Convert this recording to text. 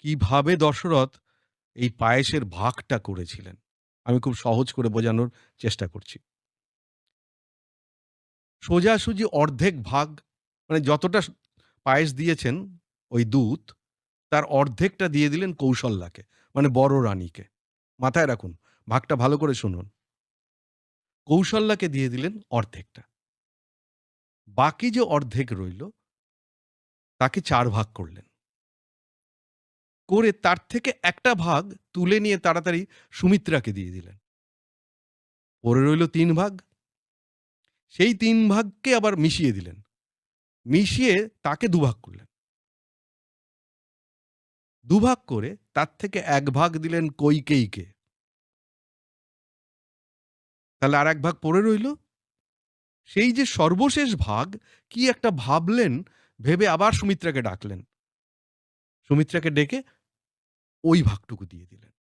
কীভাবে দশরথ এই পায়েসের ভাগটা করেছিলেন? আমি খুব সহজ করে বোঝানোর চেষ্টা করছি। সোজাসুজি অর্ধেক ভাগ মানে যতটা পায়েস দিয়েছেন ওই দূত তার অর্ধেকটা দিয়ে দিলেন কৌশল্যাকে মানে বড় রানীকে। মাথায় রাখুন, ভাগটা ভালো করে শুনুন। কৌশল্যাকে দিয়ে দিলেন অর্ধেকটা। বাকি যে অর্ধেক রইল, তাকে চার ভাগ করলেন। করে তার থেকে একটা ভাগ তুলে নিয়ে তাড়াতাড়ি সুমিত্রাকে দিয়ে দিলেন। পরে রইল তিন ভাগ। সেই তিন ভাগকে আবার মিশিয়ে দিলেন। মিশিয়ে তাকে দুভাগ করলেন। দুভাগ করে তার থেকে এক ভাগ দিলেন কৈকেয়ীকে। তাহলে আর এক ভাগ পড়ে রইল। সেই যে সর্বশেষ ভাগ, কি একটা ভাবলেন, ভেবে আবার সুমিত্রাকে ডাকলেন। সুমিত্রাকে ডেকে ওই ভাগটুকু দিয়ে দিলেন।